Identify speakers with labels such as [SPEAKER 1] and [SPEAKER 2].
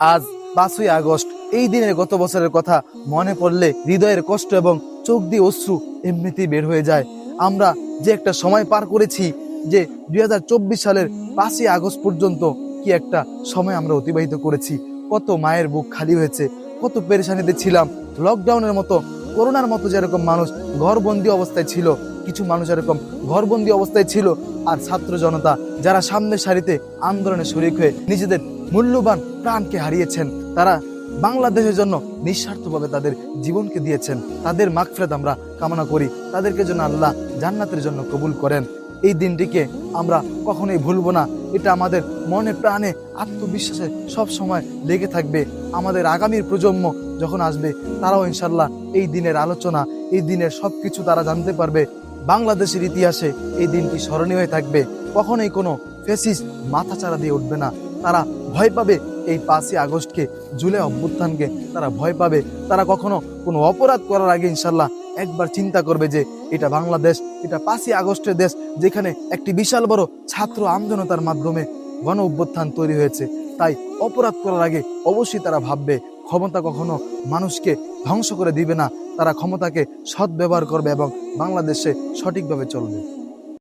[SPEAKER 1] আজ পাঁচই আগস্ট, এই দিনের গত বছরের কথা মনে পড়লে হৃদয়ের কষ্ট এবং চোখ দিয়ে অশ্রু এমনিতেই বের হয়ে যায়। আমরা যে একটা সময় পার করেছি, যে দুই হাজার চব্বিশ সালের পাঁচই আগস্ট পর্যন্ত কি একটা সময় আমরা অতিবাহিত করেছি। কত মায়ের বুক খালি হয়েছে, কত পেরেশানিতে ছিলাম। লকডাউনের মতো, করোনার মতো যেরকম মানুষ ঘরবন্দি অবস্থায় ছিল, কিছু মানুষ এরকম ঘরবন্দি অবস্থায় ছিল, আর ছাত্র জনতা যারা সামনের সারিতে আন্দোলনে শরিক হয়ে নিজেদের মূল্যবান প্রাণকে হারিয়েছেন। তারা বাংলাদেশের জন্য নিঃস্বার্থভাবে তাদের জীবনকে দিয়েছেন। তাদের মাগফিরাত আমরা কামনা করি। তাদেরকে যেন আল্লাহ জান্নাতের জন্য কবুল করেন। এই দিনটিকে আমরা কখনোই ভুলবো না। এটা আমাদের মনে প্রাণে আত্মবিশ্বাসে সব সময় লেগে থাকবে। আমাদের আগামীর প্রজন্ম যখন আসবে, তারাও ইনশাল্লাহ এই দিনের আলোচনা, এই দিনের সব কিছু তারা জানতে পারবে। বাংলাদেশের ইতিহাসে এই দিনটি স্মরণীয় হয়ে থাকবে। কখনোই কোনো ফেসিস মাথাচাড়া দিয়ে উঠবে না। তারা ভয় পাবে এই পাঁচই আগস্টকে, জুলাই অভ্যুত্থানকে। তারা ভয় পাবে। তারা কখনো কোনো অপরাধ করার আগে ইনশাল্লাহ একবার চিন্তা করবে যে এটা বাংলাদেশ, এটা পাঁচই আগস্টের দেশ, যেখানে একটি বিশাল বড় ছাত্র আমজনতার মাধ্যমে গণ অভ্যুত্থান তৈরি হয়েছে। তাই অপরাধ করার আগে অবশ্যই তারা ভাববে, ক্ষমতা কখনো মানুষকে ধ্বংস করে দিবে না। তারা ক্ষমতাকে সদ্ব্যবহার করবে এবং বাংলাদেশে সঠিকভাবে চলবে।